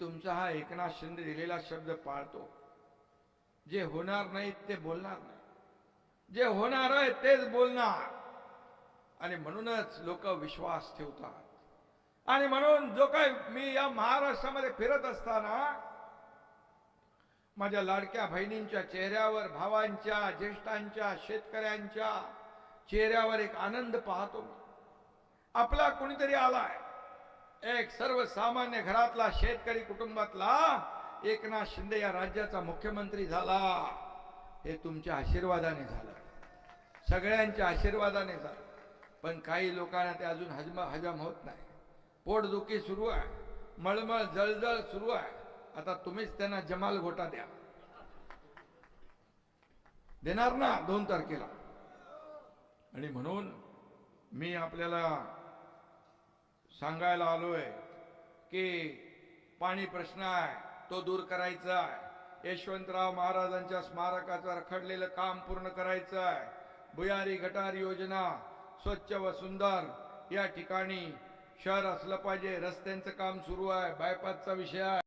तुमचा हा एकनाथ शिंदे दिलेला शब्द पाळतो. जे होणार नाही ते बोलणार नाही. जे होणार आहे तेच बोलणार. आणि म्हणूनच लोक विश्वास ठेवतात. आणि म्हणून जो काही मी या महाराष्ट्रामध्ये फिरत असताना माझ्या लाडक्या बहिणींच्या चेहऱ्यावर भावांच्या ज्येष्ठांच्या शेतकऱ्यांच्या चेहऱ्यावर एक आनंद पाहतो मी. आपला कोणीतरी आलाय. एक सर्वसामान्य घरातला शेतकरी कुटुंबातला एकनाथ शिंदे या राज्याचा मुख्यमंत्री झाला. हे तुमच्या आशीर्वादाने झालं. सगळ्यांच्या आशीर्वादाने झालं. पण काही लोकांना ते अजून हजम हजम होत नाही. पोटदुखी सुरू आहे. मळमळ जळजळ सुरू आहे. आता तुम्हीच त्यांना जमाल घोटा द्या. देणार ना दोन तारखेला. आणि म्हणून मी आपल्याला सांगायला आलोय की पाणी प्रश्न आहे तो दूर करायचा आहे. यशवंतराव महाराजांच्या स्मारकाचं रखडलेलं काम पूर्ण करायचं आहे. भुयारी गटार योजना स्वच्छ व सुंदर या ठिकाणी शहर असलं पाहिजे. रस्त्यांचं काम सुरू आहे बायपासचा विषय आहे.